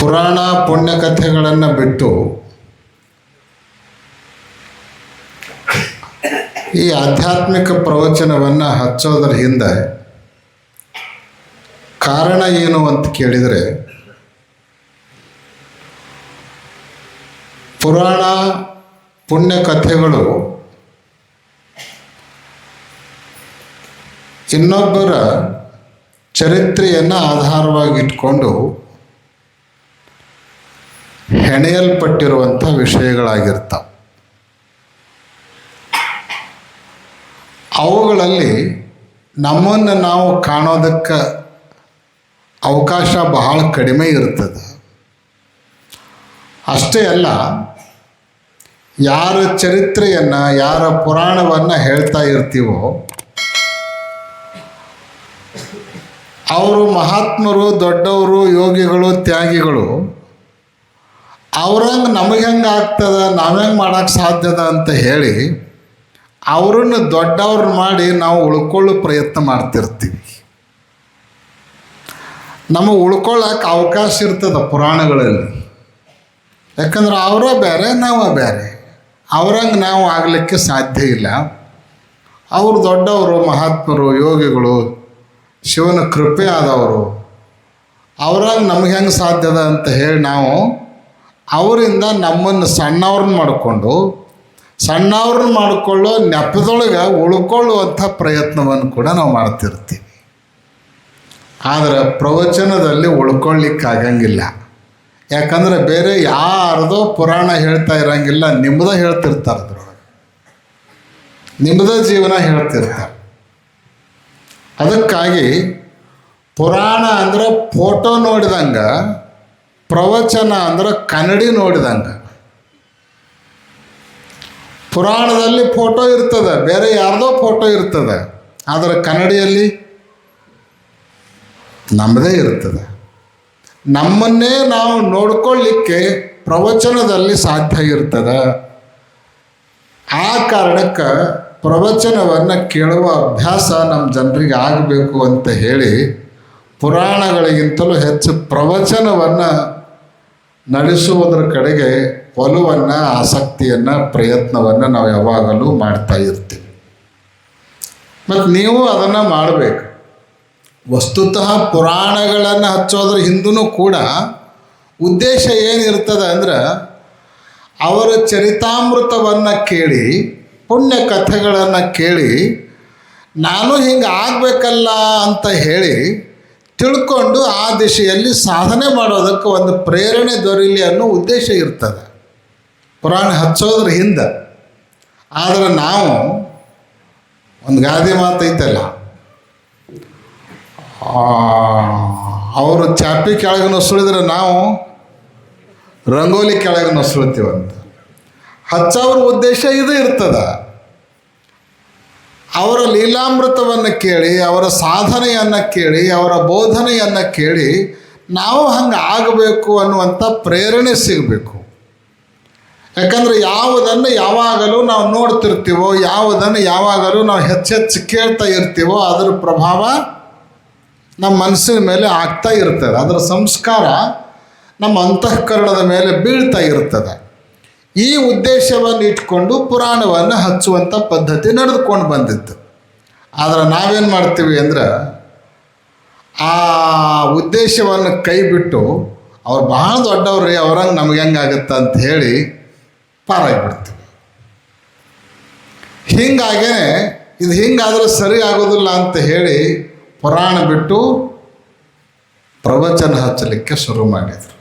ಪುರಾಣ ಪುಣ್ಯಕಥೆಗಳನ್ನು ಬಿಟ್ಟು ಈ ಆಧ್ಯಾತ್ಮಿಕ ಪ್ರವಚನವನ್ನು ಹಚ್ಚೋದ್ರ ಹಿಂದೆ ಕಾರಣ ಏನು ಅಂತ ಕೇಳಿದರೆ ಪುರಾಣ ಪುಣ್ಯಕಥೆಗಳು ಇನ್ನೊಬ್ಬರ ಚರಿತ್ರೆಯನ್ನು ಆಧಾರವಾಗಿಟ್ಕೊಂಡು ಹೆಣೆಯಲ್ಪಟ್ಟಿರುವಂಥ ವಿಷಯಗಳಾಗಿರ್ತವೆ. ಅವುಗಳಲ್ಲಿ ನಮ್ಮನ್ನು ನಾವು ಕಾಣೋದಕ್ಕೆ ಅವಕಾಶ ಬಹಳ ಕಡಿಮೆ ಇರ್ತದೆ. ಅಷ್ಟೇ ಅಲ್ಲ, ಯಾರ ಚರಿತ್ರೆಯನ್ನು, ಯಾರ ಪುರಾಣವನ್ನು ಹೇಳ್ತಾ ಇರ್ತೀವೋ, ಅವರು ಮಹಾತ್ಮರು, ದೊಡ್ಡವರು, ಯೋಗಿಗಳು, ತ್ಯಾಗಿಗಳು ಅವ್ರಂಗೆ ನಮಗೆ ಹೆಂಗೆ ಆಗ್ತದ ನಾವ್ಹೆಂಗೆ ಮಾಡೋಕ್ಕೆ ಸಾಧ್ಯದ ಅಂತ ಹೇಳಿ ಅವರನ್ನು ದೊಡ್ಡವ್ರನ್ನ ಮಾಡಿ ನಾವು ಉಳ್ಕೊಳ್ಳೋ ಪ್ರಯತ್ನ ಮಾಡ್ತಿರ್ತೀವಿ. ನಮಗೆ ಉಳ್ಕೊಳ್ಳೋಕೆ ಅವಕಾಶ ಇರ್ತದೆ ಪುರಾಣಗಳಲ್ಲಿ. ಯಾಕಂದ್ರೆ ಅವರ ಬೇರೆ ನಾವು ಬೇರೆ ಅವ್ರಂಗೆ ನಾವು ಆಗಲಿಕ್ಕೆ ಸಾಧ್ಯ ಇಲ್ಲ. ಅವರು ದೊಡ್ಡವರು, ಮಹಾತ್ಮರು, ಯೋಗಿಗಳು, ಶಿವನ ಕೃಪೆ ಆದವರು, ಅವ್ರಂಗೆ ನಮಗೆ ಹೆಂಗೆ ಸಾಧ್ಯದ ಅಂತ ಹೇಳಿ ನಾವು ಅವರಿಂದ ನಮ್ಮನ್ನು ಸಣ್ಣವ್ರನ್ನ ಮಾಡಿಕೊಂಡು, ಸಣ್ಣವ್ರನ್ನ ಮಾಡಿಕೊಳ್ಳೋ ನೆಪದೊಳಗೆ ಉಳ್ಕೊಳ್ಳುವಂಥ ಪ್ರಯತ್ನವನ್ನು ಕೂಡ ನಾವು ಮಾಡ್ತಿರ್ತೀವಿ. ಆದರೆ ಪ್ರವಚನದಲ್ಲಿ ಉಳ್ಕೊಳ್ಳಿಕ್ಕಾಗಂಗಿಲ್ಲ ಯಾಕಂದರೆ ಬೇರೆ ಯಾರ್ದೋ ಪುರಾಣ ಹೇಳ್ತಾ ಇರಂಗಿಲ್ಲ ನಿಮ್ಮದೇ ಹೇಳ್ತಿರ್ತಾರೆ ಅದ್ರೊಳಗೆ. ನಿಮ್ಮದೇ ಜೀವನ ಹೇಳ್ತಿರ್ತಾರೆ. ಅದಕ್ಕಾಗಿ ಪುರಾಣ ಅಂದರೆ ಫೋಟೋ ನೋಡಿದಂಗೆ ಪ್ರವಚನ ಅಂದ್ರೆ ಕನ್ನಡಿ ನೋಡಿದಂಗೆ. ಪುರಾಣದಲ್ಲಿ ಫೋಟೋ ಇರ್ತದೆ, ಬೇರೆ ಯಾರ್ದೋ ಫೋಟೋ ಇರ್ತದೆ, ಆದರೆ ಕನ್ನಡಿಯಲ್ಲಿ ನಮ್ಮದೇ ಇರ್ತದೆ. ನಮ್ಮನ್ನೇ ನಾವು ನೋಡ್ಕೊಳ್ಳಿಕ್ಕೆ ಪ್ರವಚನದಲ್ಲಿ ಸಾಧ್ಯ ಇರ್ತದೆ. ಆ ಕಾರಣಕ್ಕೆ ಪ್ರವಚನವನ್ನು ಕೇಳುವ ಅಭ್ಯಾಸ ನಮ್ಮ ಜನರಿಗೆ ಆಗಬೇಕು ಅಂತ ಹೇಳಿ ಪುರಾಣಗಳಿಗಿಂತಲೂ ಹೆಚ್ಚು ಪ್ರವಚನವನ್ನು ನಡೆಸುವುದರ ಕಡೆಗೆ ಒಲುವನ್ನು, ಆಸಕ್ತಿಯನ್ನು, ಪ್ರಯತ್ನವನ್ನು ನಾವು ಯಾವಾಗಲೂ ಮಾಡ್ತಾ ಇರ್ತೀವಿ. ಮತ್ತು ನೀವು ಅದನ್ನು ಮಾಡಬೇಕು. ವಸ್ತುತಃ ಪುರಾಣಗಳನ್ನು ಹಚ್ಚೋದ್ರ ಹಿಂದೂ ಕೂಡ ಉದ್ದೇಶ ಏನಿರ್ತದೆ ಅಂದ್ರೆ ಅವರ ಚರಿತಾಮೃತವನ್ನು ಕೇಳಿ, ಪುಣ್ಯ ಕಥೆಗಳನ್ನು ಕೇಳಿ, ನಾನು ಹಿಂಗೆ ಆಗಬೇಕಲ್ಲ ಅಂತ ಹೇಳಿ ತಿಳ್ಕೊಂಡು ಆ ದಿಶೆಯಲ್ಲಿ ಸಾಧನೆ ಮಾಡೋದಕ್ಕೆ ಒಂದು ಪ್ರೇರಣೆ ದೊರೀಲಿ ಅನ್ನೋ ಉದ್ದೇಶ ಇರ್ತದೆ. ಪುರಾಣ ಹಚ್ಚೋದ್ರ ಹಿಂದೆ. ಆದರೆ ನಾವು ಒಂದು ಗಾದೆ ಮಾತೈತಲ್ಲ ಅವರು ಚಾಪಿ ಕೆಳಗೆ ನುಸುಳಿದ್ರೆ ನಾವು ರಂಗೋಲಿ ಕೆಳಗೆ ನುಸುಳ್ತೀವಂತ ಹಚ್ಚವ್ರ ಉದ್ದೇಶ ಇದು ಇರ್ತದೆ. ಅವರ ಲೀಲಾಮೃತವನ್ನು ಕೇಳಿ, ಅವರ ಸಾಧನೆಯನ್ನು ಕೇಳಿ, ಅವರ ಬೋಧನೆಯನ್ನು ಕೇಳಿ ನಾವು ಹಂಗೆ ಆಗಬೇಕು ಅನ್ನುವಂಥ ಪ್ರೇರಣೆ ಸಿಗಬೇಕು. ಯಾಕಂದರೆ ಯಾವುದನ್ನು ಯಾವಾಗಲೂ ನಾವು ನೋಡ್ತಿರ್ತೀವೋ, ಯಾವುದನ್ನು ಯಾವಾಗಲೂ ನಾವು ಹೆಚ್ಚೆಚ್ಚು ಕೇಳ್ತಾ ಇರ್ತೀವೋ, ಅದರ ಪ್ರಭಾವ ನಮ್ಮ ಮನಸ್ಸಿನ ಮೇಲೆ ಆಗ್ತಾ ಇರ್ತದೆ. ಅದರ ಸಂಸ್ಕಾರ ನಮ್ಮ ಅಂತಃಕರಣದ ಮೇಲೆ ಬೀಳ್ತಾ ಇರ್ತದೆ. ಈ ಉದ್ದೇಶವನ್ನು ಇಟ್ಕೊಂಡು ಪುರಾಣವನ್ನು ಹಚ್ಚುವಂಥ ಪದ್ಧತಿ ನಡೆದುಕೊಂಡು ಬಂದಿತ್ತು. ಆದರೆ ನಾವೇನು ಮಾಡ್ತೀವಿ ಅಂದ್ರೆ ಆ ಉದ್ದೇಶವನ್ನು ಕೈ ಬಿಟ್ಟು ಅವ್ರು ಬಹಳ ದೊಡ್ಡವ್ರಿ, ಅವ್ರಂಗೆ ನಮ್ಗೆ ಹೆಂಗಾಗತ್ತೆ ಅಂತ ಹೇಳಿ ಪಾರಾಗಿಬಿಡ್ತೀವಿ. ಹೀಗಾಗೇ ಇದು ಹಿಂಗಾದರೂ ಸರಿ ಆಗೋದಿಲ್ಲ ಅಂತ ಹೇಳಿ ಪುರಾಣ ಬಿಟ್ಟು ಪ್ರವಚನ ಹಚ್ಚಲಿಕ್ಕೆ ಶುರು ಮಾಡಿದರು.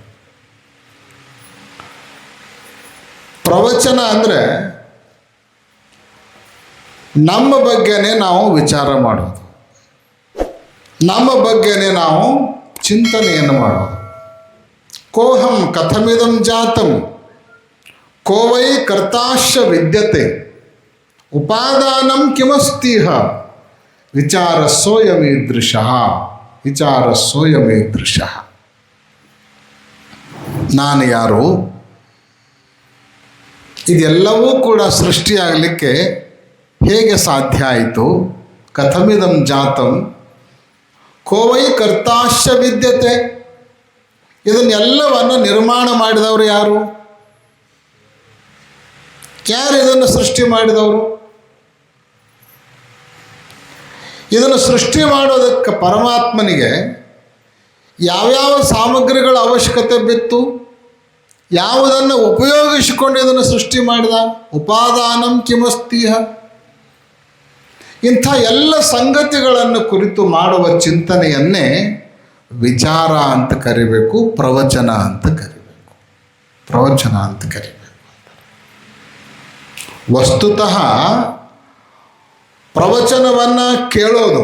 ಪ್ರವಚನ ಅಂದರೆ ನಮ್ಮ ಬಗ್ಗೆನೇ ನಾವು ವಿಚಾರ ಮಾಡೋದು. ನಮ್ಮ ಬಗ್ಗೆನೇ ನಾವು ಚಿಂತನೆಯನ್ನು ಮಾಡೋದು. ಕೋಹಂ ಕಥಮಿದಂ ಜಾತಂ. ಕೋವೈ ಕರ್ತಾಶ ವಿದ್ಯತೆ. ಉಪಾದಾನಂ ಕಿಮಸ್ತಿಹ. ವಿಚಾರ ಸೋಯಮೀದೃಶ. ವಿಚಾರ ಸೋಯಮೀದೃಶ. ನಾನು ಯಾರು? ಇದೆಲ್ಲವೂ ಕೂಡ ಸೃಷ್ಟಿಯಾಗಲಿಕ್ಕೆ ಹೇಗೆ ಸಾಧ್ಯ ಆಯಿತು? ಕಥಮಿದಂ ಜಾತಂ. ಕೋವೈ ಕರ್ತಾಶ ವಿದ್ಯತೆ. ಇದನ್ನೆಲ್ಲವನ್ನು ನಿರ್ಮಾಣ ಮಾಡಿದವರು ಯಾರು? ಯಾರು ಇದನ್ನು ಸೃಷ್ಟಿ ಮಾಡಿದವರು? ಇದನ್ನು ಸೃಷ್ಟಿ ಮಾಡೋದಕ್ಕೆ ಪರಮಾತ್ಮನಿಗೆ ಯಾವ್ಯಾವ ಸಾಮಗ್ರಿಗಳ ಅವಶ್ಯಕತೆ ಬಿತ್ತು? ಯಾವುದನ್ನು ಉಪಯೋಗಿಸಿಕೊಂಡು ಇದನ್ನು ಸೃಷ್ಟಿ ಮಾಡಿದ? ಉಪಾದಾನಂ ಕಿಮಸ್ತೀಹ. ಇಂಥ ಎಲ್ಲ ಸಂಗತಿಗಳನ್ನು ಕುರಿತು ಮಾಡುವ ಚಿಂತನೆಯನ್ನೇ ವಿಚಾರ ಅಂತ ಕರಿಬೇಕು, ಪ್ರವಚನ ಅಂತ ಕರಿಬೇಕು. ಪ್ರವಚನ ಅಂತ ಕರಿಬೇಕು. ವಸ್ತುತಃ ಪ್ರವಚನವನ್ನು ಕೇಳೋದು,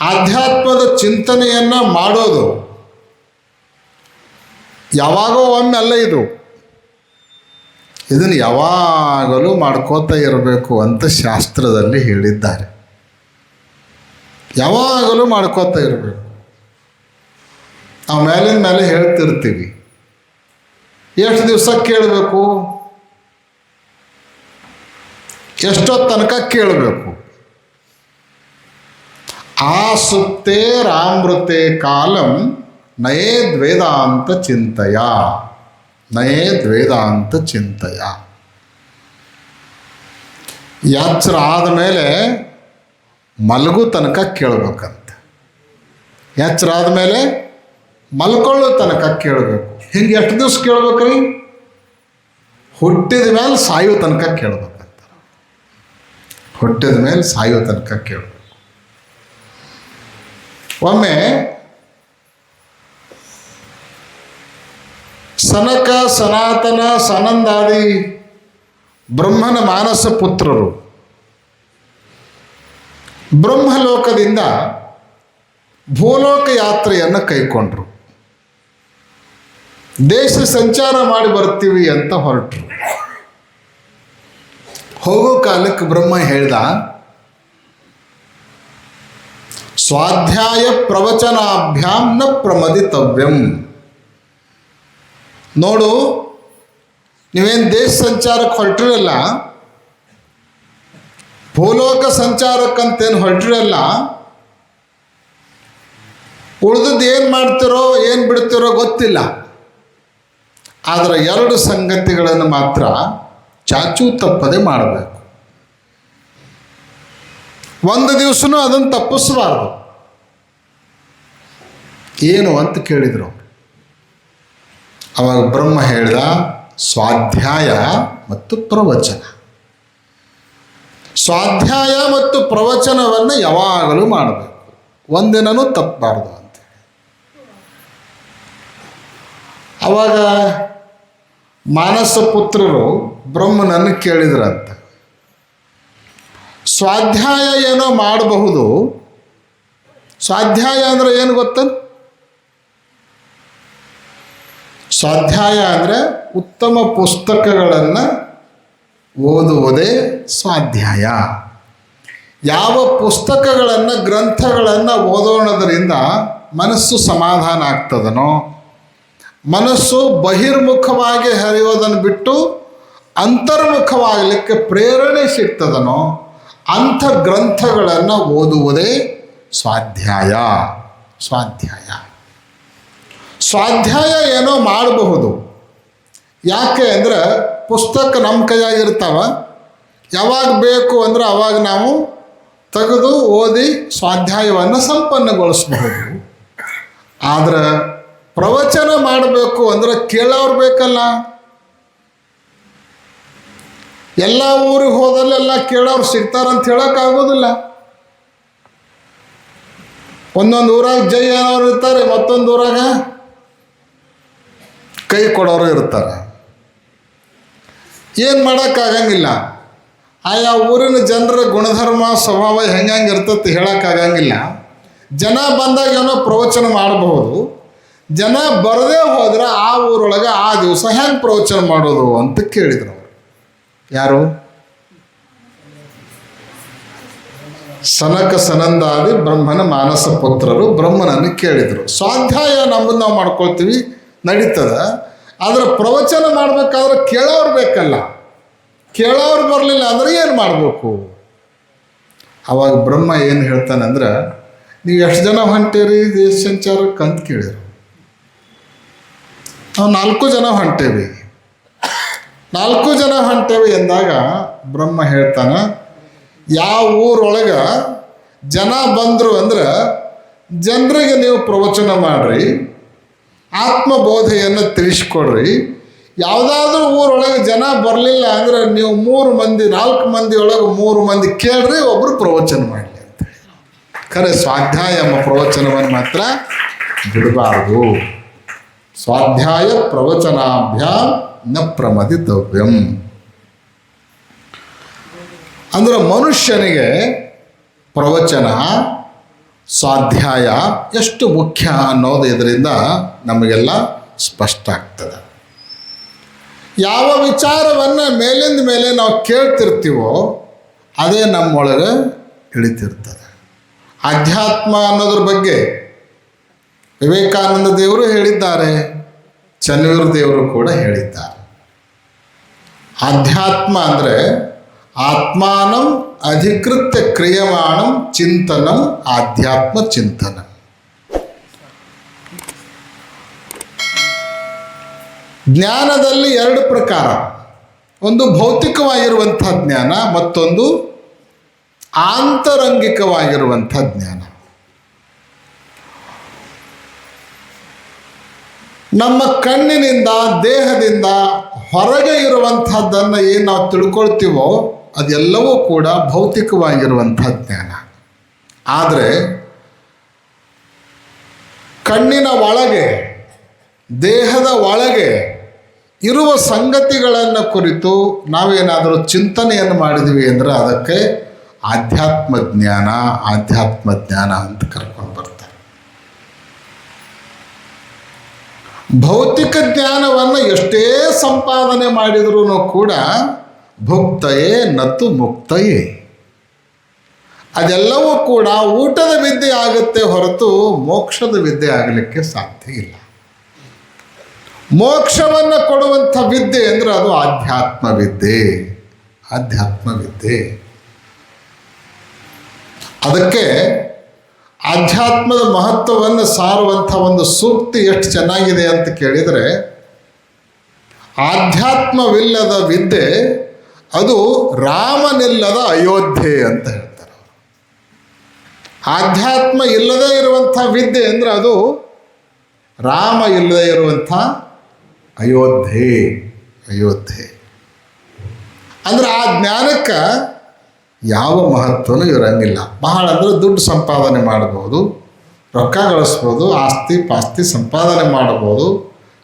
ಆಧ್ಯಾತ್ಮದ ಚಿಂತನೆಯನ್ನು ಮಾಡೋದು ಯಾವಾಗೋ ಒಮ್ಮೆ ಅಲ್ಲ ಇದು. ಇದನ್ನು ಯಾವಾಗಲೂ ಮಾಡ್ಕೋತಾ ಇರಬೇಕು ಅಂತ ಶಾಸ್ತ್ರದಲ್ಲಿ ಹೇಳಿದ್ದಾರೆ. ಯಾವಾಗಲೂ ಮಾಡ್ಕೋತಾ ಇರಬೇಕು. ನಾವು ಮೇಲಿನ ಮೇಲೆ ಹೇಳ್ತಿರ್ತೀವಿ. ಎಷ್ಟು ದಿವಸ ಕೇಳಬೇಕು? ಎಷ್ಟೋ ತನಕ ಕೇಳಬೇಕು? ಆ ಸುತ್ತೇ ರಾಮೃತೆ ಕಾಲಂ ನಯೇದ್ ದ್ವೇದಾಂತ ಚಿಂತೆಯ. ನಯೇ ದ್ವೇದಾಂತ ಚಿಂತೆಯ. ಎಚ್ಚರ ಆದಮೇಲೆ ಮಲಗು ತನಕ ಕೇಳಬೇಕಂತೆ. ಎಚ್ಚರ ಆದಮೇಲೆ ಮಲ್ಕೊಳ್ಳೋ ತನಕ ಕೇಳಬೇಕು. ಹಿಂಗೆ ಎಷ್ಟು ದಿವಸ ಕೇಳ್ಬೇಕ್ರಿ? ಹುಟ್ಟಿದ ಮೇಲೆ ಸಾಯೋ ತನಕ ಕೇಳ್ಬೇಕಂತ. ಹುಟ್ಟಿದ ಮೇಲೆ ಸಾಯೋ ತನಕ ಕೇಳಬೇಕು. ಒಮ್ಮೆ ಸನಕ, ಸನಾತನ ಸನಂದಾದಿ ಬ್ರಹ್ಮನ ಮಾನಸ ಪುತ್ರರು. ಬ್ರಹ್ಮಲೋಕದಿಂದ ಭೂಲೋಕ ಯಾತ್ರೆಯನ್ನು ಕೈಕೊಂಡ್ರು. ದೇಶ ಸಂಚಾರ ಮಾಡಿ ಬರ್ತೀವಿ ಅಂತ ಹೊರಟರು. ಹೋಗೋ ಕಾಲಕ್ಕೆ ಬ್ರಹ್ಮ ಹೇಳ್ದ, ಸ್ವಾಧ್ಯಾಯ ಪ್ರವಚನಾಭ್ಯಾಂ ನ ಪ್ರಮದಿತವ್ಯಂ. ನೋಡು, ನೀವೇನು ದೇಶ ಸಂಚಾರಕ್ಕೆ ಹೊರಟಿರಲ್ಲ? ಭೂಲೋಕ ಸಂಚಾರಕ್ಕಂತೇನು ಹೊರಟಿರಲ್ಲ? ಉಳಿದದ್ದು ಏನು ಮಾಡ್ತಿರೋ, ಏನು ಬಿಡ್ತಿರೋ ಗೊತ್ತಿಲ್ಲ. ಆದರೆ ಎರಡು ಸಂಗತಿಗಳನ್ನು ಮಾತ್ರ ಚಾಚೂ ತಪ್ಪದೆ ಮಾಡಬೇಕು. ಒಂದು ದಿವಸನೂ ಅದನ್ನು ತಪ್ಪಿಸಬಾರ್ದು. ಏನು ಅಂತ ಕೇಳಿದರು. ಅವಾಗ ಬ್ರಹ್ಮ ಹೇಳ್ದ ಸ್ವಾಧ್ಯಾಯ ಮತ್ತು ಪ್ರವಚನ. ಸ್ವಾಧ್ಯಾಯ ಮತ್ತು ಪ್ರವಚನವನ್ನು ಯಾವಾಗಲೂ ಮಾಡಬೇಕು. ಒಂದಿನೂ ತಪ್ಪಬಾರ್ದು ಅಂತ ಅವಾಗ ಮಾನಸ ಪುತ್ರರು ಬ್ರಹ್ಮನನ್ನು ಕೇಳಿದ್ರಂತ. ಸ್ವಾಧ್ಯಾಯ ಏನೋ ಮಾಡಬಹುದು. ಸ್ವಾಧ್ಯಾಯ ಅಂದರೆ ಏನು ಗೊತ್ತ? ಸ್ವಾಧ್ಯಾಯ ಅಂದರೆ ಉತ್ತಮ ಪುಸ್ತಕಗಳನ್ನು ಓದುವುದೇ ಸ್ವಾಧ್ಯಾಯ. ಯಾವ ಪುಸ್ತಕಗಳನ್ನು ಗ್ರಂಥಗಳನ್ನು ಓದೋಣದರಿಂದ ಮನಸ್ಸು ಸಮಾಧಾನ ಆಗ್ತದನೋ, ಮನಸ್ಸು ಬಹಿರ್ಮುಖವಾಗಿ ಹರಿಯೋದನ್ನು ಬಿಟ್ಟು ಅಂತರ್ಮುಖವಾಗಲಿಕ್ಕೆ ಪ್ರೇರಣೆ ಸಿಗ್ತದನೋ, ಅಂಥ ಗ್ರಂಥಗಳನ್ನು ಓದುವುದೇ ಸ್ವಾಧ್ಯಾಯ. ಸ್ವಾಧ್ಯಾಯ. ಸ್ವಾಧ್ಯಾಯ ಏನೋ ಮಾಡಬಹುದು. ಯಾಕೆ ಅಂದರೆ ಪುಸ್ತಕ ನಮ್ಮ ಕೈಯಾಗಿರ್ತಾವ ಯಾವಾಗ ಬೇಕು ಅಂದ್ರೆ ಅವಾಗ ನಾವು ತೆಗೆದು ಓದಿ ಸ್ವಾಧ್ಯಾಯವನ್ನು ಸಂಪನ್ನಗೊಳಿಸಬಹುದು. ಆದರೆ ಪ್ರವಚನ ಮಾಡಬೇಕು ಅಂದ್ರೆ ಕೇಳೋರು ಬೇಕಲ್ಲ. ಎಲ್ಲ ಊರಿಗೆ ಹೋದಲ್ಲೆಲ್ಲ ಕೇಳೋರು ಸಿಗ್ತಾರಂತ ಹೇಳೋಕ್ಕಾಗೋದಿಲ್ಲ ಒಂದೊಂದು ಊರಾಗ ಜೈ ಅನ್ನೋರು ಇರ್ತಾರೆ, ಮತ್ತೊಂದು ಊರಾಗ ಕೈ ಕೊಡೋರು ಇರ್ತಾರೆ. ಏನು ಮಾಡೋಕ್ಕಾಗಂಗಿಲ್ಲ ಆಯಾ ಊರಿನ ಜನರ ಗುಣಧರ್ಮ, ಸ್ವಭಾವ ಹೆಂಗೆ ಇರ್ತೈತಿ ಹೇಳೋಕ್ಕಾಗಂಗಿಲ್ಲ ಜನ ಬಂದಾಗ ಏನೋ ಪ್ರವಚನ ಮಾಡಬಹುದು. ಜನ ಬರದೇ ಹೋದ್ರೆ ಆ ಊರೊಳಗೆ ಆ ದಿವಸ ಹೆಂಗೆ ಪ್ರವಚನ ಮಾಡೋದು ಅಂತ ಕೇಳಿದ್ರು ಯಾರು? ಸನಕ ಸನಂದಾದಿ ಬ್ರಹ್ಮನ ಮಾನಸ ಪುತ್ರರು ಬ್ರಹ್ಮನನ್ನು ಕೇಳಿದರು. ಸ್ವಾಧ್ಯಾಯ ನಮ್ಮನ್ನು ನಾವು ಮಾಡ್ಕೊಳ್ತೀವಿ. ನಡೀತದ. ಆದರೆ ಪ್ರವಚನ ಮಾಡಬೇಕಾದ್ರೆ ಕೇಳೋರು ಬೇಕಲ್ಲ. ಕೇಳೋರು ಬರಲಿಲ್ಲ ಅಂದ್ರೆ ಏನು ಮಾಡಬೇಕು? ಅವಾಗ ಬ್ರಹ್ಮ ಏನು ಹೇಳ್ತಾನಂದ್ರೆ ನೀವು ಎಷ್ಟು ಜನ ಹೊಂಟೀರಿ ದೇಶ ಸಂಚಾರಕ್ಕೆ ಅಂತ ಕೇಳಿದರು. ನಾವು ನಾಲ್ಕು ಜನ ಹೊಂಟೇವಿ. ನಾಲ್ಕು ಜನ ಹೊಂಟೇವಿ ಎಂದಾಗ ಬ್ರಹ್ಮ ಹೇಳ್ತಾನೆ, ಯಾವ ಊರೊಳಗೆ ಜನ ಬಂದರು ಅಂದ್ರೆ, ಜನರಿಗೆ ನೀವು ಪ್ರವಚನ ಮಾಡಿರಿ. ಆತ್ಮಬೋಧೆಯನ್ನು ತಿಳಿಸ್ಕೊಡ್ರಿ. ಯಾವುದಾದ್ರೂ ಊರೊಳಗೆ ಜನ ಬರಲಿಲ್ಲ ಅಂದ್ರೆ ನೀವು ಮೂರು ಮಂದಿ, ನಾಲ್ಕು ಮಂದಿ ಒಳಗೆ ಮೂರು ಮಂದಿ ಕೇಳ್ರಿ ಒಬ್ಬರು ಪ್ರವಚನ ಮಾಡಲಿ ಅಂತ ಖರೆ ಸ್ವಾಧ್ಯಾಯ ಎಂಬ ಪ್ರವಚನವನ್ನು ಮಾತ್ರ ಬಿಡಬಾರ್ದು. ಸ್ವಾಧ್ಯಾಯ ಪ್ರವಚನಾಭ್ಯಾಂ ನ ಪ್ರಮದಿತವ್ಯಂ ಅಂದ್ರೆ ಮನುಷ್ಯನಿಗೆ ಪ್ರವಚನ ಸ್ವಾಧ್ಯಾಯ ಎಷ್ಟು ಮುಖ್ಯ ಅನ್ನೋದು ಇದರಿಂದ ನಮಗೆಲ್ಲ ಸ್ಪಷ್ಟ ಆಗ್ತದೆ. ಯಾವ ವಿಚಾರವನ್ನು ಮೇಲಿಂದ ಮೇಲೆ ನಾವು ಕೇಳ್ತಿರ್ತೀವೋ ಅದೇ ನಮ್ಮೊಳಗೆ ಇಳಿತಿರ್ತದೆ. ಅಧ್ಯಾತ್ಮ ಅನ್ನೋದ್ರ ಬಗ್ಗೆ ವಿವೇಕಾನಂದ ದೇವರು ಹೇಳಿದ್ದಾರೆ ಚನ್ನವೀರ ದೇವರು ಕೂಡ ಹೇಳಿದ್ದಾರೆ. ಆಧ್ಯಾತ್ಮ ಅಂದರೆ ಆತ್ಮಾನಂ ಅಧಿಕೃತ ಕ್ರಿಯಮಾಣಂ ಚಿಂತನಂ ಆಧ್ಯಾತ್ಮ ಚಿಂತನ. ಜ್ಞಾನದಲ್ಲಿ ಎರಡು ಪ್ರಕಾರ. ಒಂದು ಭೌತಿಕವಾಗಿರುವಂಥ ಜ್ಞಾನ, ಮತ್ತೊಂದು ಆಂತರಂಗಿಕವಾಗಿರುವಂಥ ಜ್ಞಾನ. ನಮ್ಮ ಕಣ್ಣಿನಿಂದ, ದೇಹದಿಂದ ಹೊರಗೆ ಇರುವಂಥದ್ದನ್ನು ಏನು ನಾವು ತಿಳ್ಕೊಳ್ತೀವೋ ಅದೆಲ್ಲವೂ ಕೂಡ ಭೌತಿಕವಾಗಿರುವಂಥ ಜ್ಞಾನ. ಆದರೆ ಕಣ್ಣಿನ ಒಳಗೆ, ದೇಹದ ಒಳಗೆ ಇರುವ ಸಂಗತಿಗಳನ್ನು ಕುರಿತು ನಾವೇನಾದರೂ ಚಿಂತನೆಯನ್ನು ಮಾಡಿದ್ವಿ ಅಂದರೆ ಅದಕ್ಕೆ ಆಧ್ಯಾತ್ಮ ಜ್ಞಾನ ಆಧ್ಯಾತ್ಮ ಜ್ಞಾನ ಅಂತ ಕರ್ಕೊಂಡು ಬರ್ತಾರೆ. ಭೌತಿಕ ಜ್ಞಾನವನ್ನು ಎಷ್ಟೇ ಸಂಪಾದನೆ ಮಾಡಿದ್ರೂ ಕೂಡ ಭುಕ್ತಯೇ ನತ್ತು ಮುಕ್ತಯೇ. ಅದೆಲ್ಲವೂ ಕೂಡ ಊಟದ ವಿದ್ಯೆ ಆಗುತ್ತೆ ಹೊರತು ಮೋಕ್ಷದ ವಿದ್ಯೆ ಆಗಲಿಕ್ಕೆ ಸಾಧ್ಯ ಇಲ್ಲ. ಮೋಕ್ಷವನ್ನು ಕೊಡುವಂಥ ವಿದ್ಯೆ ಅಂದರೆ ಅದು ಆಧ್ಯಾತ್ಮ ವಿದ್ಯೆ. ಆಧ್ಯಾತ್ಮ ವಿದ್ಯೆ. ಅದಕ್ಕೆ ಆಧ್ಯಾತ್ಮದ ಮಹತ್ವವನ್ನು ಸಾರುವಂಥ ಒಂದು ಸೂಕ್ತಿ ಎಷ್ಟು ಚೆನ್ನಾಗಿದೆ ಅಂತ ಕೇಳಿದರೆ, ಆಧ್ಯಾತ್ಮವಿಲ್ಲದ ವಿದ್ಯೆ ಅದು ರಾಮನಿಲ್ಲದ ಅಯೋಧ್ಯೆ ಅಂತ ಹೇಳ್ತಾರೆ. ಆಧ್ಯಾತ್ಮ ಇಲ್ಲದೇ ಇರುವಂಥ ವಿದ್ಯೆ ಅಂದರೆ ಅದು ರಾಮ ಇಲ್ಲದೇ ಇರುವಂಥ ಅಯೋಧ್ಯೆ ಅಯೋಧ್ಯೆ. ಅಂದ್ರೆ ಆ ಜ್ಞಾನಕ್ಕೆ ಯಾವ ಮಹತ್ವನೂ ಇರಂಗಿಲ್ಲ. ಬಹಳ ಅಂದರೆ ದುಡ್ಡು ಸಂಪಾದನೆ ಮಾಡ್ಬೋದು, ರೊಕ್ಕ ಗಳಿಸ್ಬೋದು, ಆಸ್ತಿ ಪಾಸ್ತಿ ಸಂಪಾದನೆ ಮಾಡ್ಬೋದು.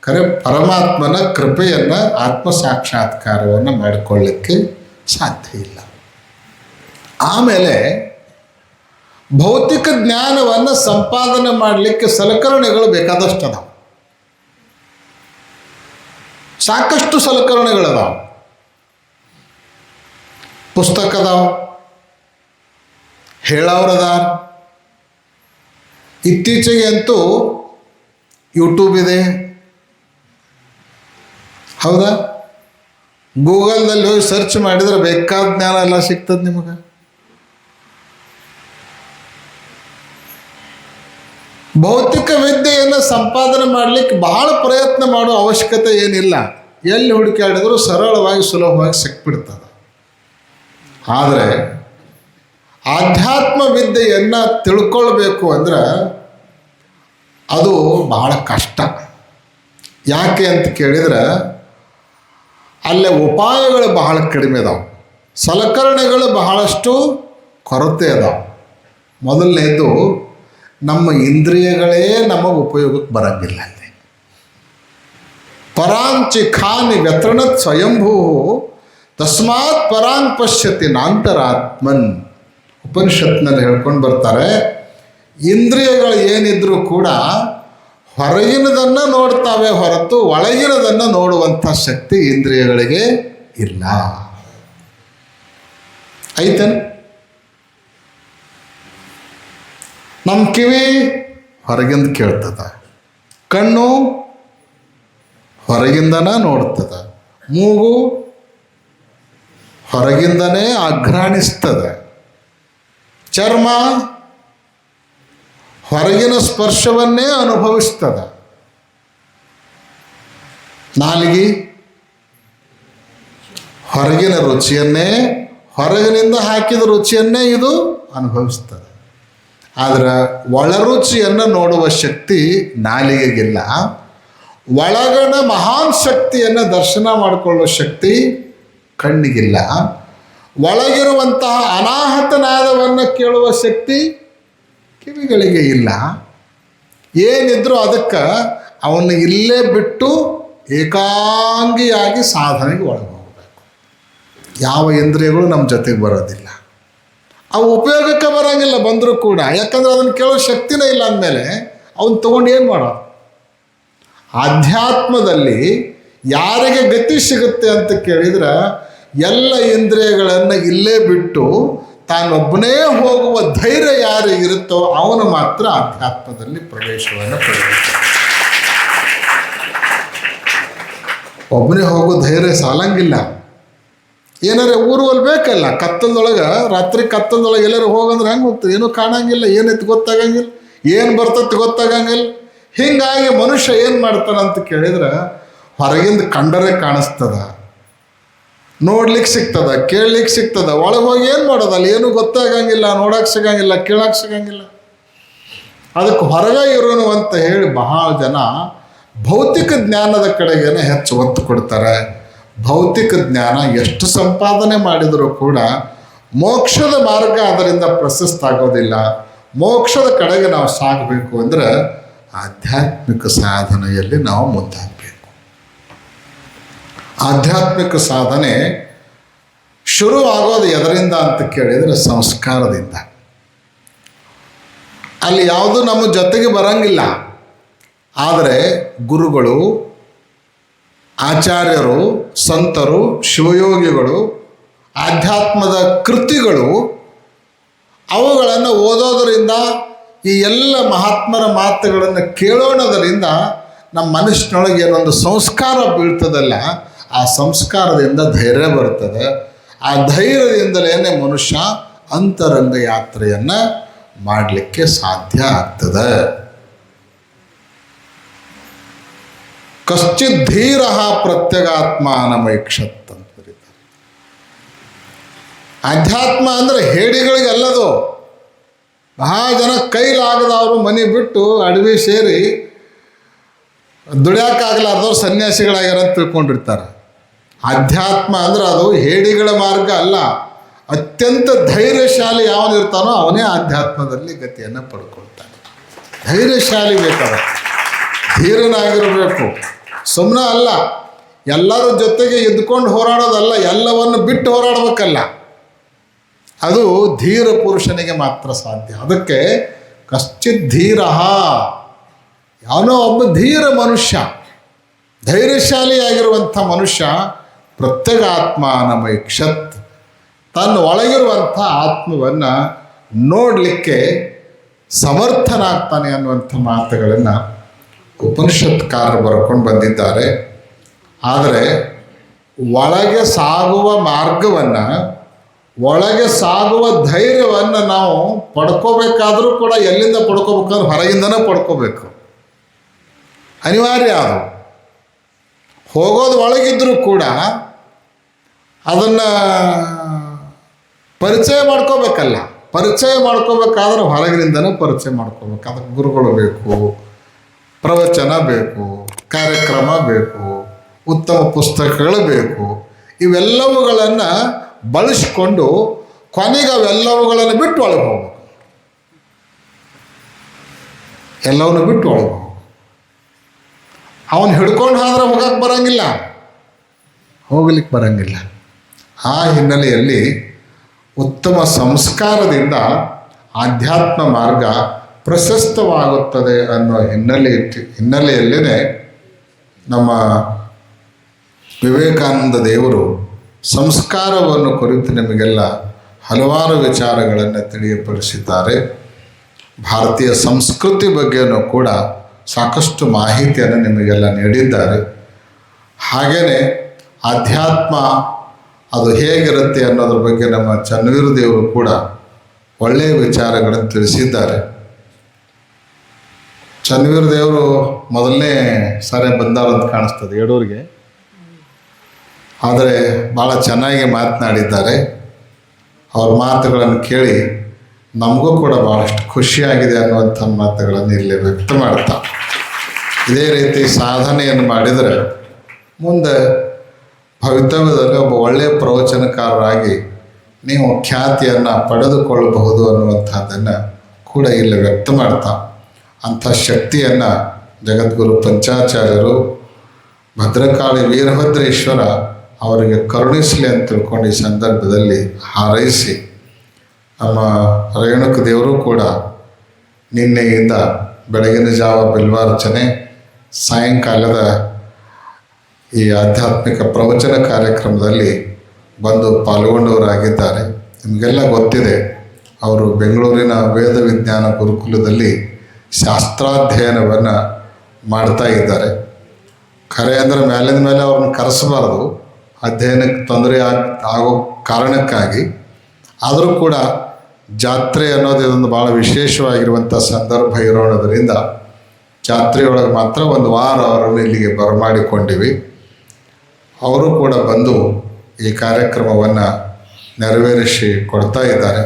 ಖರೆ ಪರಮಾತ್ಮನ ಕೃಪೆಯನ್ನು ಆತ್ಮ ಸಾಕ್ಷಾತ್ಕಾರವನ್ನು ಮಾಡಿಕೊಳ್ಳಿಕ್ಕೆ ಸಾಧ್ಯ ಇಲ್ಲ. ಆಮೇಲೆ ಭೌತಿಕ ಜ್ಞಾನವನ್ನು ಸಂಪಾದನೆ ಮಾಡಲಿಕ್ಕೆ ಸಲಕರಣೆಗಳು ಬೇಕಾದಷ್ಟು ಅದಾವೆ. ಸಾಕಷ್ಟು ಸಲಕರಣೆಗಳದಾವ. ಪುಸ್ತಕ ಅದಾವ ಇತ್ತೀಚೆಗೆ ಅಂತೂ ಯೂಟ್ಯೂಬ್ ಇದೆ ಹೌದಾ? ಗೂಗಲ್ನಲ್ಲಿ ಹೋಗಿ ಸರ್ಚ್ ಮಾಡಿದ್ರೆ ಬೇಕಾದ ಜ್ಞಾನ ಎಲ್ಲ ಸಿಗ್ತದೆ ನಿಮಗೆ. ಭೌತಿಕ ವಿದ್ಯೆಯನ್ನು ಸಂಪಾದನೆ ಮಾಡಲಿಕ್ಕೆ ಬಹಳ ಪ್ರಯತ್ನ ಮಾಡೋ ಅವಶ್ಯಕತೆ ಏನಿಲ್ಲ. ಎಲ್ಲಿ ಹುಡುಕಾಡಿದ್ರು ಸರಳವಾಗಿ, ಸುಲಭವಾಗಿ ಸಿಕ್ಬಿಡ್ತದೆ. ಆದರೆ ಆಧ್ಯಾತ್ಮ ವಿದ್ಯೆಯನ್ನು ತಿಳ್ಕೊಳ್ಬೇಕು ಅಂದ್ರೆ ಅದು ಬಹಳ ಕಷ್ಟ. ಯಾಕೆ ಅಂತ ಕೇಳಿದ್ರೆ ಅಲ್ಲೇ ಉಪಾಯಗಳು ಬಹಳ ಕಡಿಮೆ ಅದಾವೆ. ಸಲಕರಣೆಗಳು ಬಹಳಷ್ಟು ಕೊರತೆ ಅದಾವೆ. ಮೊದಲನೇದು, ನಮ್ಮ ಇಂದ್ರಿಯಗಳೇ ನಮ್ಮ ಉಪಯೋಗಕ್ಕೆ ಬರಂಗಿಲ್ಲ ಅಲ್ಲಿ. ಪರಾಂಚಿ ಖಾನಿ ವ್ಯತ್ರಣ ಸ್ವಯಂಭೂ ತಸ್ಮಾತ್ ಪರಾಂಗ್ ಪಶ್ಯತಿ ನಾಂತರಾತ್ಮನ್ ಉಪನಿಷತ್ನಲ್ಲಿ ಹೇಳ್ಕೊಂಡು ಬರ್ತಾರೆ. ಇಂದ್ರಿಯಗಳು ಏನಿದ್ರೂ ಕೂಡ ಹೊರಗಿನದನ್ನು ನೋಡ್ತಾವೆ ಹೊರತು ಒಳಗಿನದನ್ನು ನೋಡುವಂಥ ಶಕ್ತಿ ಇಂದ್ರಿಯಗಳಿಗೆ ಇಲ್ಲ. ಐತೇನು? ನಮ್ಮ ಕಿವಿ ಹೊರಗಿಂದ ಕೇಳ್ತದ, ಕಣ್ಣು ಹೊರಗಿಂದನ ನೋಡ್ತದ, ಮೂಗು ಹೊರಗಿಂದನೇ ಅಘ್ರಾಣಿಸ್ತದೆ ಚರ್ಮ ಹೊರಗಿನ ಸ್ಪರ್ಶವನ್ನೇ ಅನುಭವಿಸ್ತದೆ. ನಾಲಿಗೆ, ಹೊರಗಿನ ರುಚಿಯನ್ನೇ, ಹೊರಗಿನಿಂದ ಹಾಕಿದ ರುಚಿಯನ್ನೇ ಇದು ಅನುಭವಿಸ್ತದೆ. ಆದರೆ ಒಳರುಚಿಯನ್ನು ನೋಡುವ ಶಕ್ತಿ ನಾಲಿಗೆಗಿಲ್ಲ. ಒಳಗಣ ಮಹಾನ್ ಶಕ್ತಿಯನ್ನು ದರ್ಶನ ಮಾಡಿಕೊಳ್ಳುವ ಶಕ್ತಿ ಕಣ್ಣಿಗಿಲ್ಲ. ಒಳಗಿರುವಂತಹ ಅನಾಹತನಾದವನ್ನು ಕೇಳುವ ಶಕ್ತಿ ಕಿವಿಗಳಿಗೆ ಇಲ್ಲ. ಏನಿದ್ರೂ ಅದಕ್ಕೆ ಅವನ್ನ ಇಲ್ಲೇ ಬಿಟ್ಟು ಏಕಾಂಗಿಯಾಗಿ ಸಾಧನೆಗೆ ಒಳಗೋಗಬೇಕು. ಯಾವ ಇಂದ್ರಿಯಗಳು ನಮ್ಮ ಜೊತೆಗೆ ಬರೋದಿಲ್ಲ. ಅವು ಉಪಯೋಗಕ್ಕೆ ಬರೋಂಗಿಲ್ಲ ಬಂದರೂ ಕೂಡ. ಯಾಕಂದರೆ ಅದನ್ನು ಕೇಳೋ ಶಕ್ತಿನೇ ಇಲ್ಲ ಅಂದಮೇಲೆ ಅವನ್ನ ತೊಗೊಂಡು ಏನು ಮಾಡೋ? ಆಧ್ಯಾತ್ಮದಲ್ಲಿ ಯಾರಿಗೆ ಗತಿ ಸಿಗುತ್ತೆ ಅಂತ ಕೇಳಿದ್ರೆ ಎಲ್ಲ ಇಂದ್ರಿಯಗಳನ್ನು ಇಲ್ಲೇ ಬಿಟ್ಟು ತಾನೊಬ್ಬನೇ ಹೋಗುವ ಧೈರ್ಯ ಯಾರು ಇರುತ್ತೋ ಅವನು ಮಾತ್ರ ಆಧ್ಯಾತ್ಮದಲ್ಲಿ ಪ್ರವೇಶವನ್ನು ಪಡೆಯುತ್ತೆ ಒಬ್ಬನೇ ಹೋಗೋ ಧೈರ್ಯ ಸಾಲಂಗಿಲ್ಲ. ಏನಾರೆ ಊರು ಬೇಕಲ್ಲ, ಕತ್ತಲದೊಳಗೆ, ರಾತ್ರಿ ಕತ್ತಲದೊಳಗೆ ಎಲ್ಲರೂ ಹೋಗಂದ್ರೆ ಹೆಂಗೆ ಹೋಗ್ತದೆ? ಏನೂ ಕಾಣಂಗಿಲ್ಲ ಏನೈತೆ ಗೊತ್ತಾಗಂಗಿಲ್ಲ, ಏನು ಬರ್ತೈತಿ ಗೊತ್ತಾಗಂಗಿಲ್ಲ. ಹೀಗಾಗಿ ಮನುಷ್ಯ ಏನು ಮಾಡ್ತಾನೆ ಅಂತ ಕೇಳಿದ್ರೆ ಹೊರಗಿಂದ ಕಂಡರೆ ಕಾಣಿಸ್ತದ. ನೋಡ್ಲಿಕ್ಕೆ ಸಿಗ್ತದ ಕೇಳಲಿಕ್ಕೆ ಸಿಗ್ತದ, ಒಳಗೆ ಹೋಗಿ ಏನು ಮಾಡೋದಲ್ಲ ಏನು ಗೊತ್ತಾಗಂಗಿಲ್ಲ ನೋಡಕ್ಕೆ ಸಿಗಂಗಿಲ್ಲ ಕೇಳಕ್ಕೆ ಸಿಗಂಗಿಲ್ಲ. ಅದಕ್ಕೆ ಹೊರಗೆ ಇರೋನು ಅಂತ ಹೇಳಿ ಬಹಳ ಜನ ಭೌತಿಕ ಜ್ಞಾನದ ಕಡೆಗೇನೆ ಹೆಚ್ಚು ಒತ್ತು ಕೊಡ್ತಾರೆ. ಭೌತಿಕ ಜ್ಞಾನ ಎಷ್ಟು ಸಂಪಾದನೆ ಮಾಡಿದರೂ ಕೂಡ ಮೋಕ್ಷದ ಮಾರ್ಗ ಅದರಿಂದ ಪ್ರಶಸ್ತ ಆಗೋದಿಲ್ಲ. ಮೋಕ್ಷದ ಕಡೆಗೆ ನಾವು ಸಾಗಬೇಕು ಅಂದರೆ ಆಧ್ಯಾತ್ಮಿಕ ಸಾಧನೆಯಲ್ಲಿ ನಾವು ಮುಂದಾಗಬೇಕು. ಆಧ್ಯಾತ್ಮಿಕ ಸಾಧನೆ ಶುರು ಆಗೋದು ಎದರಿಂದ ಅಂತ ಕೇಳಿದರೆ ಸಂಸ್ಕಾರದಿಂದ. ಅಲ್ಲಿ ಯಾವುದು ನಮ್ಮ ಜೊತೆಗೆ ಬರಂಗಿಲ್ಲ. ಆದರೆ ಗುರುಗಳು, ಆಚಾರ್ಯರು, ಸಂತರು, ಶಿವಯೋಗಿಗಳು, ಆಧ್ಯಾತ್ಮದ ಕೃತಿಗಳು ಅವುಗಳನ್ನು ಓದೋದರಿಂದ ಈ ಎಲ್ಲ ಮಹಾತ್ಮರ ಮಾತುಗಳನ್ನು ಕೇಳೋಣದರಿಂದ ನಮ್ಮ ಮನಸ್ಸಿನೊಳಗೆ ಏನೊಂದು ಸಂಸ್ಕಾರ ಬೀಳ್ತದಲ್ಲ ಆ ಸಂಸ್ಕಾರದಿಂದ ಧೈರ್ಯ ಬರ್ತದೆ. ಆ ಧೈರ್ಯದಿಂದಲೇ ಮನುಷ್ಯ ಅಂತರಂಗ ಯಾತ್ರೆಯನ್ನು ಮಾಡಲಿಕ್ಕೆ ಸಾಧ್ಯ ಆಗ್ತದೆ. ಕಶ್ಚಿತ್ ಧೀರ ಪ್ರತ್ಯಗಾತ್ಮಾನಮೈಕ್ಷತ್ ಅಂತ ಕರೀತಾರೆ ಅಧ್ಯಾತ್ಮ ಅಂದರೆ ಹೇಡಿಗಳಿಗೆಲ್ಲದು. ಬಹಳ ಜನ ಕೈಲಾಗದವರು ಮನೆ ಬಿಟ್ಟು ಅಡವಿ ಸೇರಿ ದುಡಿಯೋಕ್ಕಾಗಲಾರ್ದವ್ರು ಸನ್ಯಾಸಿಗಳಾಗ್ಯಾರ ಅಂತ ತಿಳ್ಕೊಂಡಿರ್ತಾರೆ. ಅಧ್ಯಾತ್ಮ ಅಂದ್ರೆ ಅದು ಹೇಡಿಗಳ ಮಾರ್ಗ ಅಲ್ಲ. ಅತ್ಯಂತ ಧೈರ್ಯಶಾಲಿ ಯಾವನಿರ್ತಾನೋ ಅವನೇ ಆಧ್ಯಾತ್ಮದಲ್ಲಿ ಗತಿಯನ್ನು ಪಡ್ಕೊಳ್ತಾನೆ. ಧೈರ್ಯಶಾಲಿ ಬೇಕಾದ ಧೀರನಾಗಿರಬೇಕು. ಸುಮ್ಮನೆ ಅಲ್ಲ. ಎಲ್ಲರ ಜೊತೆಗೆ ಎದ್ಕೊಂಡು ಹೋರಾಡೋದಲ್ಲ, ಎಲ್ಲವನ್ನು ಬಿಟ್ಟು ಹೋರಾಡಬೇಕಲ್ಲ. ಅದು ಧೀರ ಪುರುಷನಿಗೆ ಮಾತ್ರ ಸಾಧ್ಯ. ಅದಕ್ಕೆ ಕಶ್ಚಿತ್ ಧೀರ. ಯಾವನೋ ಒಬ್ಬ ಧೀರ ಮನುಷ್ಯ. ಧೈರ್ಯಶಾಲಿಯಾಗಿರುವಂಥ ಮನುಷ್ಯ ಪ್ರತ್ಯಗಾತ್ಮಾನಮೈಕ್ಷತ್ ತನ್ನ ಒಳಗಿರುವಂಥ ಆತ್ಮವನ್ನು ನೋಡಲಿಕ್ಕೆ ಸಮರ್ಥನಾಗ್ತಾನೆ ಅನ್ನುವಂಥ ಮಾತುಗಳನ್ನು ಉಪನಿಷತ್ಕಾರರು ಬರ್ಕೊಂಡು ಬಂದಿದ್ದಾರೆ. ಆದರೆ ಒಳಗೆ ಸಾಗುವ ಮಾರ್ಗವನ್ನು, ಒಳಗೆ ಸಾಗುವ ಧೈರ್ಯವನ್ನು ನಾವು ಪಡ್ಕೋಬೇಕಾದರೂ ಕೂಡ ಎಲ್ಲಿಂದ ಪಡ್ಕೋಬೇಕಂದ್ರೆ ಹೊರಗಿಂದನೇ ಪಡ್ಕೋಬೇಕು. ಅನಿವಾರ್ಯ ಅದು. ಹೋಗೋದು ಒಳಗಿದ್ರೂ ಕೂಡ ಅದನ್ನು ಪರಿಚಯ ಮಾಡ್ಕೋಬೇಕಲ್ಲ. ಪರಿಚಯ ಮಾಡ್ಕೋಬೇಕಾದ್ರೆ ಹೊರಗಿನಿಂದನೇ ಪರಿಚಯ ಮಾಡ್ಕೋಬೇಕು. ಅದಕ್ಕೆ ಗುರುಗಳು ಬೇಕು, ಪ್ರವಚನ ಬೇಕು, ಕಾರ್ಯಕ್ರಮ ಬೇಕು, ಉತ್ತಮ ಪುಸ್ತಕಗಳು ಬೇಕು. ಇವೆಲ್ಲವುಗಳನ್ನು ಬಳಸಿಕೊಂಡು ಕೊನೆಗೆ ಅವೆಲ್ಲವುಗಳನ್ನು ಬಿಟ್ಟು ಒಳಗೆ ಹೋಗ್ಬೇಕು ಎಲ್ಲವನ್ನು ಬಿಟ್ಟು ಒಳಗೆ ಅವನು ಹಿಡ್ಕೊಂಡು ಹೋದ್ರೆ ಹೋಗಕ್ಕೆ ಬರಂಗಿಲ್ಲ. ಹೋಗ್ಲಿಕ್ಕೆ ಬರಂಗಿಲ್ಲ. ಆ ಹಿನ್ನೆಲೆಯಲ್ಲಿ ಉತ್ತಮ ಸಂಸ್ಕಾರದಿಂದ ಆಧ್ಯಾತ್ಮ ಮಾರ್ಗ ಪ್ರಶಸ್ತವಾಗುತ್ತದೆ ಅನ್ನೋ ಹಿನ್ನೆಲೆ ಹಿನ್ನೆಲೆಯಲ್ಲೇ ನಮ್ಮ ವಿವೇಕಾನಂದ ದೇವರು ಸಂಸ್ಕಾರವನ್ನು ಕುರಿತು ನಿಮಗೆಲ್ಲ ಹಲವಾರು ವಿಚಾರಗಳನ್ನು ತಿಳಿಯಪಡಿಸಿದ್ದಾರೆ. ಭಾರತೀಯ ಸಂಸ್ಕೃತಿ ಬಗ್ಗೆಯೂ ಕೂಡ ಸಾಕಷ್ಟು ಮಾಹಿತಿಯನ್ನು ನಿಮಗೆಲ್ಲ ನೀಡಿದ್ದಾರೆ. ಹಾಗೆಯೇ ಆಧ್ಯಾತ್ಮ ಅದು ಹೇಗಿರುತ್ತೆ ಅನ್ನೋದ್ರ ಬಗ್ಗೆ ನಮ್ಮ ಚನ್ನವೀರ ದೇವರು ಕೂಡ ಒಳ್ಳೆಯ ವಿಚಾರಗಳನ್ನು ತಿಳಿಸಿದ್ದಾರೆ. ಚನ್ನವೀರ ದೇವರು ಮೊದಲನೇ ಸಾರಿ ಬಂದಾರಂತ ಕಾಣಿಸ್ತದೆ ಎಡೂರಿಗೆ ಆದರೆ ಭಾಳ ಚೆನ್ನಾಗಿ ಮಾತನಾಡಿದ್ದಾರೆ. ಅವ್ರ ಮಾತುಗಳನ್ನು ಕೇಳಿ ನಮಗೂ ಕೂಡ ಭಾಳಷ್ಟು ಖುಷಿಯಾಗಿದೆ ಅನ್ನುವಂಥ ಮಾತುಗಳನ್ನು ಇಲ್ಲಿ ವ್ಯಕ್ತ ಮಾಡ್ತಾ ಇದೇ ರೀತಿ ಸಾಧನೆಯನ್ನು ಮಾಡಿದರೆ ಮುಂದೆ ಭವಿತವ್ಯದಲ್ಲಿ ಒಬ್ಬ ಒಳ್ಳೆಯ ಪ್ರವಚನಕಾರರಾಗಿ ನೀವು ಖ್ಯಾತಿಯನ್ನು ಪಡೆದುಕೊಳ್ಳಬಹುದು ಅನ್ನುವಂಥದ್ದನ್ನು ಕೂಡ ಇಲ್ಲಿ ವ್ಯಕ್ತ ಮಾಡ್ತಾ, ಅಂಥ ಶಕ್ತಿಯನ್ನು ಜಗದ್ಗುರು ಪಂಚಾಚಾರ್ಯರು ಭದ್ರಕಾಳಿ ವೀರಭದ್ರೇಶ್ವರ ಅವರಿಗೆ ಕರುಣಿಸಲಿ ಅಂತ ತಿಳ್ಕೊಂಡು ಈ ಸಂದರ್ಭದಲ್ಲಿ ಹಾರೈಸಿ, ನಮ್ಮ ರೇಣುಕ ದೇವರು ಕೂಡ ನಿನ್ನೆಯಿಂದ ಬೆಳಗಿನ ಜಾವ ಬಿಲ್ವಾರ್ಚನೆ, ಸಾಯಂಕಾಲದ ಈ ಆಧ್ಯಾತ್ಮಿಕ ಪ್ರವಚನ ಕಾರ್ಯಕ್ರಮದಲ್ಲಿ ಬಂದು ಪಾಲ್ಗೊಂಡವರಾಗಿದ್ದಾರೆ. ನಿಮಗೆಲ್ಲ ಗೊತ್ತಿದೆ, ಅವರು ಬೆಂಗಳೂರಿನ ವೇದ ವಿಜ್ಞಾನ ಗುರುಕುಲದಲ್ಲಿ ಶಾಸ್ತ್ರಾಧ್ಯಯನವನ್ನು ಮಾಡ್ತಾ ಇದ್ದಾರೆ. ಕರೆ ಅಂದರೆ ಮೇಲಿಂದ ಮೇಲೆ ಅವ್ರನ್ನ ಕರೆಸಬಾರ್ದು. ಅಧ್ಯಯನಕ್ಕೆ ತೊಂದರೆ ಆಗ, ಆಗೋ ಕಾರಣಕ್ಕಾಗಿ. ಆದರೂ ಕೂಡ ಜಾತ್ರೆ ಅನ್ನೋದು ಇದೊಂದು ಭಾಳ ವಿಶೇಷವಾಗಿರುವಂಥ ಸಂದರ್ಭ ಇರೋಣದರಿಂದ ಜಾತ್ರೆಯೊಳಗೆ ಮಾತ್ರ ಒಂದು ವಾರ ಅವರನ್ನು ಇಲ್ಲಿಗೆ ಬರಮಾಡಿಕೊಂಡಿವಿ. ಅವರು ಕೂಡ ಬಂದು ಈ ಕಾರ್ಯಕ್ರಮವನ್ನು ನೆರವೇರಿಸಿ ಕೊಡ್ತಾ ಇದ್ದಾರೆ.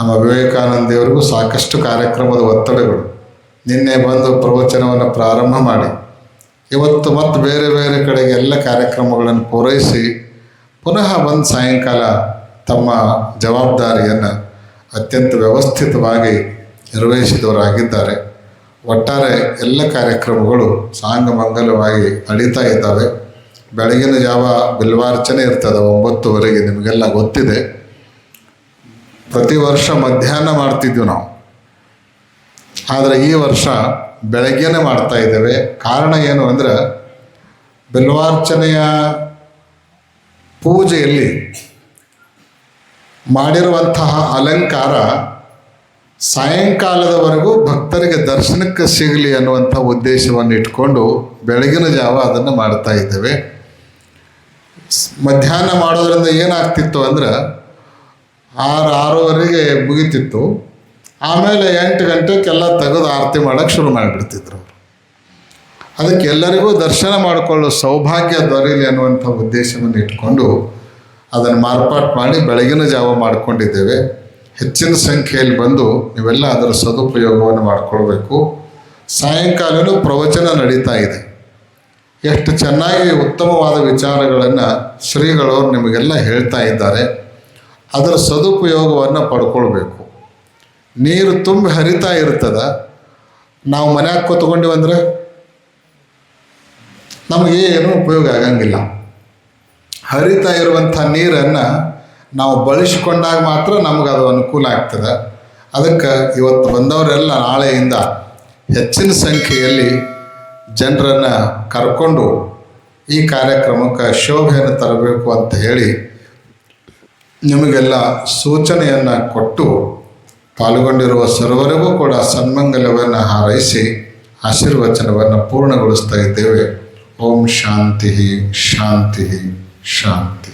ನಮ್ಮ ವಿವೇಕಾನಂದಿಯವರಿಗೂ ಸಾಕಷ್ಟು ಕಾರ್ಯಕ್ರಮದ ಒತ್ತಡಗಳು. ನಿನ್ನೆ ಬಂದು ಪ್ರವಚನವನ್ನು ಪ್ರಾರಂಭ ಮಾಡಿ. ಇವತ್ತು ಮತ್ತು ಬೇರೆ ಬೇರೆ ಕಡೆಗೆ ಎಲ್ಲ ಕಾರ್ಯಕ್ರಮಗಳನ್ನು ಪೂರೈಸಿ ಪುನಃ ಬಂದು ಸಾಯಂಕಾಲ ತಮ್ಮ ಜವಾಬ್ದಾರಿಯನ್ನು ಅತ್ಯಂತ ವ್ಯವಸ್ಥಿತವಾಗಿ ನಿರ್ವಹಿಸಿದವರಾಗಿದ್ದಾರೆ. ಒಟ್ಟಾರೆ ಎಲ್ಲ ಕಾರ್ಯಕ್ರಮಗಳು ಸಾಂಗಮಂಗಲವಾಗಿ ನಡೀತಾ ಇದ್ದಾವೆ. ಬೆಳಗಿನ ಜಾವ ಬಿಲ್ವಾರ್ಚನೆ ಇರ್ತದೆ ಒಂಬತ್ತುವರೆಗೆ ನಿಮಗೆಲ್ಲ ಗೊತ್ತಿದೆ. ಪ್ರತಿ ವರ್ಷ ಮಧ್ಯಾಹ್ನ ಮಾಡ್ತಿದ್ವಿ ನಾವು. ಆದರೆ ಈ ವರ್ಷ ಬೆಳಗ್ಗೆನೇ ಮಾಡ್ತಾ ಇದ್ದೇವೆ. ಕಾರಣ ಏನು ಅಂದರೆ ಬಿಲ್ವಾರ್ಚನೆಯ ಪೂಜೆಯಲ್ಲಿ ಮಾಡಿರುವಂತಹ ಅಲಂಕಾರ ಸಾಯಂಕಾಲದವರೆಗೂ ಭಕ್ತರಿಗೆ ದರ್ಶನಕ್ಕೆ ಸಿಗಲಿ ಅನ್ನುವಂಥ ಉದ್ದೇಶವನ್ನು ಇಟ್ಕೊಂಡು ಬೆಳಗಿನ ಜಾವ ಅದನ್ನು ಮಾಡ್ತಾ ಇದ್ದೇವೆ. ಮಧ್ಯಾಹ್ನ ಮಾಡೋದ್ರಿಂದ ಏನಾಗ್ತಿತ್ತು ಅಂದ್ರೆ ಆರು ಆರೂವರೆಗೆ ಮುಗಿತಿತ್ತು. ಆಮೇಲೆ ಎಂಟು ಗಂಟೆಗೆಲ್ಲ ತೆಗೆದು ಆರತಿ ಮಾಡೋಕ್ಕೆ ಶುರು ಮಾಡಿಬಿಡ್ತಿದ್ರು ಅದಕ್ಕೆ ಎಲ್ಲರಿಗೂ ದರ್ಶನ ಮಾಡಿಕೊಳ್ಳೋ ಸೌಭಾಗ್ಯ ದೊರೆಯಲಿ ಅನ್ನುವಂಥ ಉದ್ದೇಶವನ್ನು ಇಟ್ಕೊಂಡು ಅದನ್ನು ಮಾರ್ಪಾಟು ಮಾಡಿ ಬೆಳಗಿನ ಜಾವ ಮಾಡಿಕೊಂಡಿದ್ದೇವೆ. ಹೆಚ್ಚಿನ ಸಂಖ್ಯೆಯಲ್ಲಿ ಬಂದು ನೀವೆಲ್ಲ ಅದರ ಸದುಪಯೋಗವನ್ನು ಮಾಡಿಕೊಳ್ಬೇಕು. ಸಾಯಂಕಾಲನೂ ಪ್ರವಚನ ನಡೀತಾ ಇದೆ. ಎಷ್ಟು ಚೆನ್ನಾಗಿ ಉತ್ತಮವಾದ ವಿಚಾರಗಳನ್ನು ಶ್ರೀಗಳು ನಿಮಗೆಲ್ಲ ಹೇಳ್ತಾ ಇದ್ದಾರೆ. ಅದರ ಸದುಪಯೋಗವನ್ನು ಪಡ್ಕೊಳ್ಬೇಕು. ನೀರು ತುಂಬಿ ಹರಿತಾ ಇರ್ತದ. ನಾವು ಮನ್ಯಾಗ ನಮಗೆ ಏನು ಉಪಯೋಗ ಆಗಂಗಿಲ್ಲ. ಹರಿತಾ ಇರುವಂಥ ನೀರನ್ನು ನಾವು ಬಳಸಿಕೊಂಡಾಗ ಮಾತ್ರ ನಮಗೆ ಅದು ಅನುಕೂಲ ಆಗ್ತದೆ. ಅದಕ್ಕೆ ಇವತ್ತು ಬಂದವರೆಲ್ಲ ನಾಳೆಯಿಂದ ಹೆಚ್ಚಿನ ಸಂಖ್ಯೆಯಲ್ಲಿ ಜನರನ್ನು ಕರ್ಕೊಂಡು ಈ ಕಾರ್ಯಕ್ರಮಕ್ಕೆ ಶೋಭೆಯನ್ನು ತರಬೇಕು ಅಂತ ಹೇಳಿ ನಿಮಗೆಲ್ಲ ಸೂಚನೆಯನ್ನು ಕೊಟ್ಟು ಪಾಲ್ಗೊಂಡಿರುವ ಸರ್ವರಿಗೂ ಕೂಡ ಸನ್ಮಂಗಲವನ್ನು ಹಾರೈಸಿ ಆಶೀರ್ವಚನವನ್ನು ಪೂರ್ಣಗೊಳಿಸ್ತಾ ಇದ್ದೇವೆ. ಓಂ ಶಾಂತಿ ಶಾಂತಿ ಶಾಂತಿ.